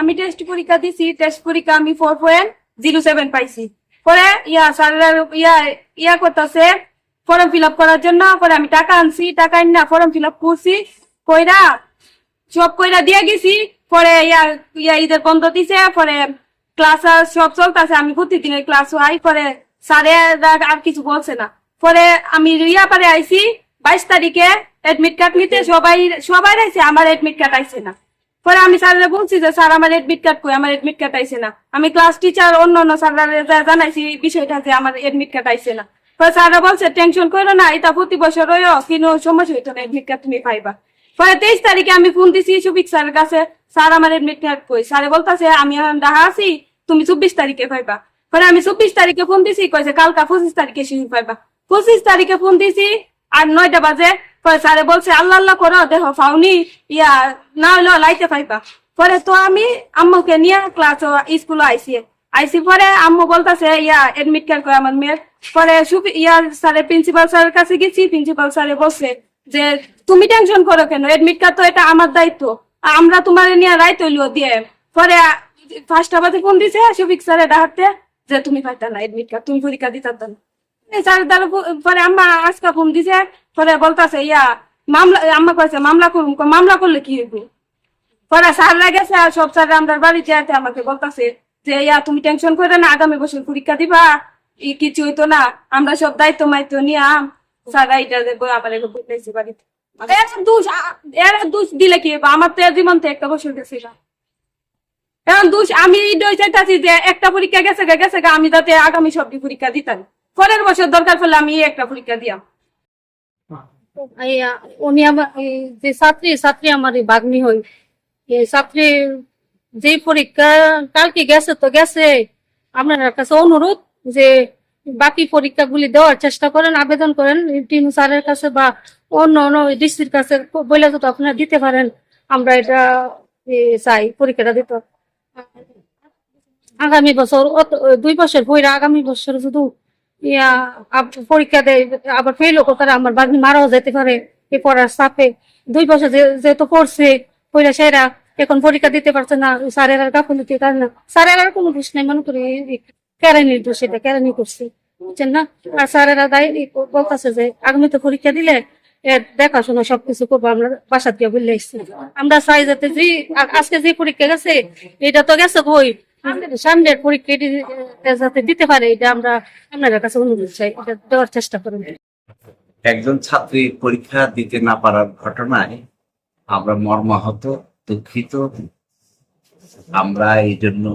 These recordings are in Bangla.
আমি টেস্ট পরীক্ষা দিছি টেস্ট পরীক্ষা আমি ফোর পয়েন্ট জিরো সেভেন পাইছি। পরে ইয়া স্যাররা ইয়া ইয়া করতেছে ফর্ম ফিল আপ করার জন্য, পরে আমি টাকা আনছি, টাকা না ফর্ম ফিল আপ করছি, কইরা সব কইরা দিয়ে গেছি, পরে ইয়া ইয়া ঈদের বন্ধ দিছে, পরে ক্লাস সব চলতেছে, আমি প্রতিদিনের ক্লাস হই পরে স্যারে আর কিছু বলছে না। পরে আমি ইয়া পারে আইছি, বাইশ তারিখে এডমিট কার্ড নিতে, সবাই সবাই আইছে আমার এডমিট কার্ড আইছে না। পরে আমি স্যাররে বলছি যে, স্যার, আমার এডমিট কার্ড কই? আমার এডমিট কার্ড আইছে না। আমি ক্লাস টিচার অন্য অন্য স্যাররা জানাইছি বিষয়টা যে, আমার এডমিট কার্ড আইছে না। পরে স্যাররা বলছে, টেনশন করো না, এটা প্রতি বছর রয়েও কিন্তু সমস্যা হইতো না এডমিট কার্ড তুমি পাইবা। পরে তেইশ তারিখে আমি ফোন দিছি সুবিক স্যারের কাছে, স্যার, আমার এডমিট কার্ড কই? স্যারে বলতাছে, আমি এখন দেখা আছি, তুমি চব্বিশ তারিখে পাইবা। পরে আমি চব্বিশ তারিখে ফোন দিছি, কইছে, কালকা পঁচিশ তারিখে শুরু পাইবা। পঁচিশ তারিখে ফোন দিছি, আর নয়টা বাজে স্যারে বলছে, আল্লাহ আল্লাহ করো, দেখো ফাউনি ইয়া, না হইল লাইতে পাইবা। পরে তো আমি আম্মুকে নিয়ে ক্লাস স্কুলে আইসি আইসি পরে আম্মু বলতাছে, ইয়া এডমিট কার্ড করে আমার মেয়ের? পরে ইয়ার স্যারের প্রিন্সিপাল স্যারের কাছে গেছি প্রিন্সিপাল স্যারে বলছে যে, তুমি টেনশন করো কেন? এডমিট কার্ড তো এটা আমার দায়িত্ব। আমরা তোমার নিয়ে রায় তৈলিও দিয়ে। পরে ফার্স্ট আবাতে ফোন দিছে সুফিক স্যারে ডাহাতে যে, তুমি পাইতা না এডমিট কার্ড তুমি পরীক্ষা দিতে না। পরে আম্মা আজকে ফোন দিছে, পরে বলতাছে, ইয়া, মামলা আম্মা কয়েছে মামলা করুন মামলা করলে কি হইব? পরে স্যার লাগেছে আর সব স্যার আমরা বাড়িতে আছে আমাকে বলতাছে যে, ইয়া, তুমি টেনশন করে না, আগামী বছর পরীক্ষা দিবা কিছু হইতো না, আমরা সব দায়িত্ব মাইতো নিয়ে আম স্যার, এইটা দেখব, আবার বুঝতেছি বাড়িতে। দোষ আমি চাইতাছি যে, একটা পরীক্ষা গেছে গেছে আমি যাতে আগামী সবটি পরীক্ষা দিতাম। পরের বছর দরকার পড়লে আমি একটা পরীক্ষা দিয়াম উনি আমার যে ছাত্রী ছাত্রী আমার বাগ্নি হই। ছাত্রী যে পরীক্ষা, কালকে গেছে তো গেছে। আপনার কাছে অনুরোধ যে বাকি পরীক্ষাগুলি দেওয়ার চেষ্টা করেন, আবেদন করেন। টিম স্যারের কাছে বা অন্য অন্য ডিস্ট্রিক্ট কাছে বলে যদি আপনারা দিতে পারেন, আমরা এটা চাই, পরীক্ষাটা দিতে। আগামী বছর দুই বছর বইরা আগামী বছর শুধু পরীক্ষা দেয় আবার ফেলও পারে, আমার বাগনি মারাও যেতে পারে পড়ার চাপে। দুই বছর যেহেতু পড়ছে পড়া সেরা এখন পরীক্ষা দিতে পারছে না স্যারের আর গাফলতি কারণ স্যারের আর কোনো দোষ নাই মনে করি কেরানির দোষ কেরানি করছে বুঝছেন না? আর স্যারেরা দায় বলতেছে যে আগামীতে পরীক্ষা দিলে দেখাশোনা সবকিছু করব আমরা বাসা দিয়ে বললে আমরা চাই যাতে যে আজকে যে পরীক্ষা গেছে এটা তো গেছে বই সামনের পরীক্ষা যাতে দিতে পারে, এটা আমরা আপনাদের কাছে অনুরোধ চাই, এটা দেওয়ার চেষ্টা করুন। একজন ছাত্রী পরীক্ষা দিতে না পারার ঘটনায় আমরা মর্মাহত, দুঃখিত। আমরা এই জন্য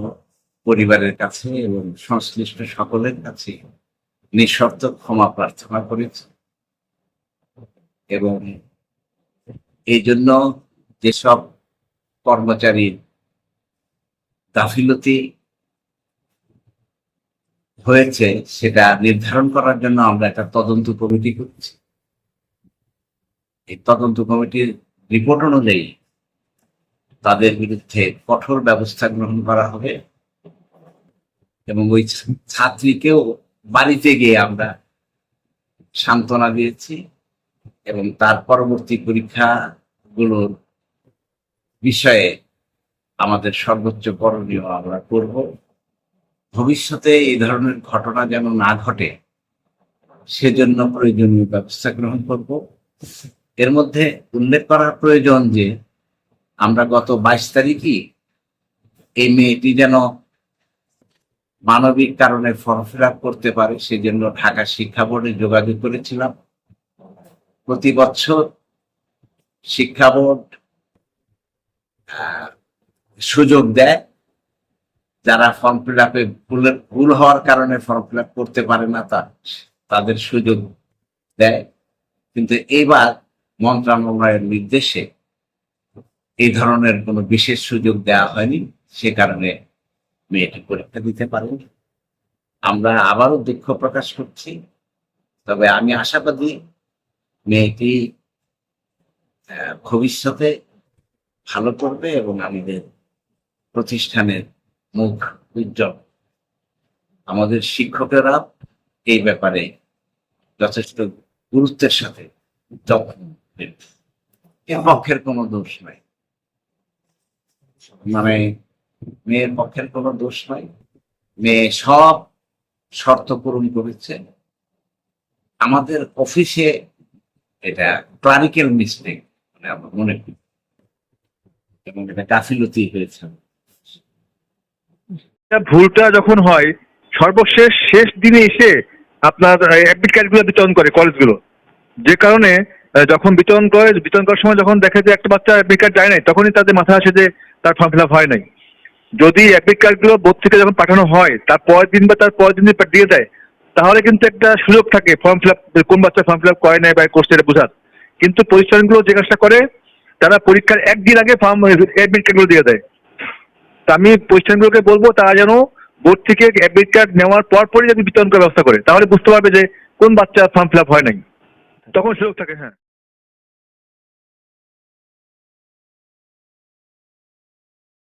পরিবারের কাছে এবং সংশ্লিষ্ট সকলের কাছে নিঃশর্ত ক্ষমা প্রার্থনা করেছি। এবং এই জন্য যেসব কর্মচারীর গাফিলতি হয়েছে সেটা নির্ধারণ করার জন্য আমরা একটা তদন্ত কমিটি করছি। এই তদন্ত কমিটির রিপোর্ট অনুযায়ী তাদের বিরুদ্ধে কঠোর ব্যবস্থা গ্রহণ করা হবে এবং ওই ছাত্রীকেও বাড়িতে গিয়ে আমরা সান্ত্বনা দিয়েছি এবং তার পরবর্তী পরীক্ষাগুলোর বিষয়ে আমাদের সর্বোচ্চ করণীয় আমরা করব। ভবিষ্যতে এই ধরনের ঘটনা যেন না ঘটে, সেজন্য প্রয়োজনীয় ব্যবস্থা গ্রহণ করব। এর মধ্যে উল্লেখ করার প্রয়োজন যে, আমরা গত বাইশ তারিখই এই মেয়েটি যেন মানবিক কারণে ফর্ম করতে পারে, সেজন্য ঢাকা শিক্ষা বোর্ডে যোগাযোগ করেছিলাম। প্রতি বছর শিক্ষা বোর্ড সুযোগ দেয়, যারা ফর্ম ফিল আপে ভুল হওয়ার কারণে ফর্ম ফিল আপ করতে পারে না, তা, তাদের সুযোগ দেয়। কিন্তু এবার মন্ত্রণালয়ের নির্দেশে এই ধরনের কোনো বিশেষ সুযোগ দেওয়া হয়নি, সে কারণে মেয়েটি পরীক্ষা দিতে পারেনি। আমরা আবারও দুঃখ প্রকাশ করছি, তবে আমি আশাবাদী মেয়েটি ভবিষ্যতে ভালো করবে এবং আমাদের প্রতিষ্ঠানের মুখ উজ্জ্বল। আমাদের শিক্ষকেরা এই ব্যাপারে যথেষ্ট গুরুত্বের সাথে পক্ষের কোনো দোষ নাই। মানে মেয়ের পক্ষের কোনো দোষ নাই। মেয়ে সব শর্ত পূরণ করেছে। আমাদের অফিসে এটা ক্লারিক্যাল মিস্টেক মানে আমরা মনে করি এবং এটা গাফিলতি হয়েছে। ভুলটা যখন হয়, সর্বশেষ শেষ দিনে এসে আপনার অ্যাডমিট কার্ডগুলো বিতরণ করে কলেজগুলো যে কারণে যখন বিতরণ করে, বিতরণ করার সময় যখন দেখে যে একটা বাচ্চা অ্যাডমিট কার্ড যায় নাই, তখনই তাদের মাথায় আসে যে তার ফর্ম ফিল আপ হয় নাই। যদি অ্যাডমিট কার্ডগুলো বোর্ড থেকে যখন পাঠানো হয়, তার পরের দিন বা তার পরের দিন দিয়ে দেয়, তাহলে কিন্তু একটা সুযোগ থাকে ফর্ম ফিল আপ কোন বাচ্চা ফর্ম ফিল আপ করে নাই বা কোর্সে এটা বোঝার। কিন্তু প্রতিষ্ঠানগুলো যে কাজটা করে, তারা পরীক্ষার একদিন আগে ফর্ম অ্যাডমিট কার্ডগুলো দিয়ে দেয়। তা আমি প্রতিষ্ঠানগুলোকে বলব, তারা যেন বোর্ড থেকে অ্যাডমিট কার্ড নেওয়ার পর পরই যদি বিতরণ করার ব্যবস্থা করে। তাহলে বুঝতে পারবে যে কোন বাচ্চা ফর্ম ফিল আপ হয় নাই। তখন সুযোগ থাকে হ্যাঁ।